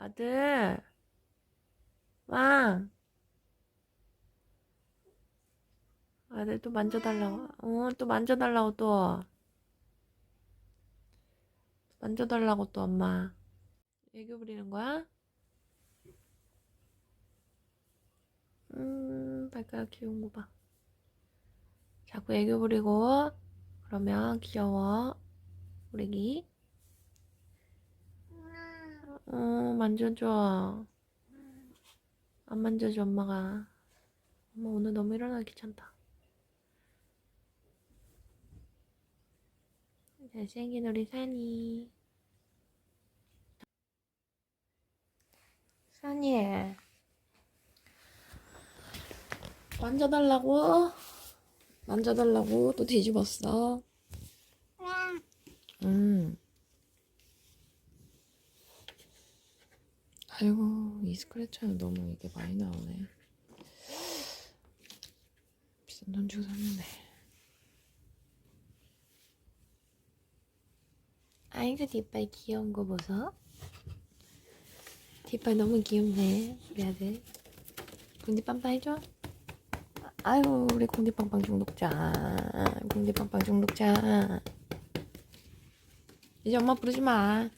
아들. 왕. 아들 또 만져달라고. 어, 또 만져달라고 또. 만져달라고 또 엄마. 애교 부리는 거야? 음, 발가락 귀여운 거 봐. 자꾸 애교 부리고, 그러면 귀여워. 우리 기. 어, 만져줘. 안 만져줘, 엄마가. 엄마 오늘 너무 일어나기 귀찮다. 잘생긴 우리 산이. 산이. 만져달라고? 만져달라고? 또 뒤집었어. 음. 아이고, 이 스크래쳐는 너무 이게 많이 나오네. 비싼 돈 주고 샀는데. 아이고, 뒷발 귀여운 거 보소. 뒷발 너무 귀엽네, 우리 아들. 공디빵빵 해줘. 아이고, 우리 공디빵빵 중독자. 공디빵빵 중독자. 이제 엄마 부르지 마.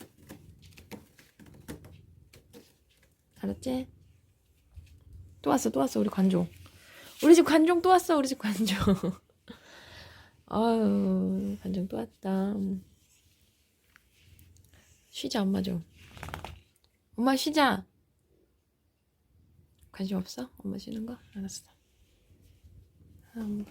알았지? 또 왔어, 또 왔어, 우리 관종. 우리 집 관종 또 왔어, 우리 집 관종. 아유, 관종 또 왔다. 쉬자, 엄마 좀. 엄마 쉬자. 관심 없어? 엄마 쉬는 거? 알았어. 아,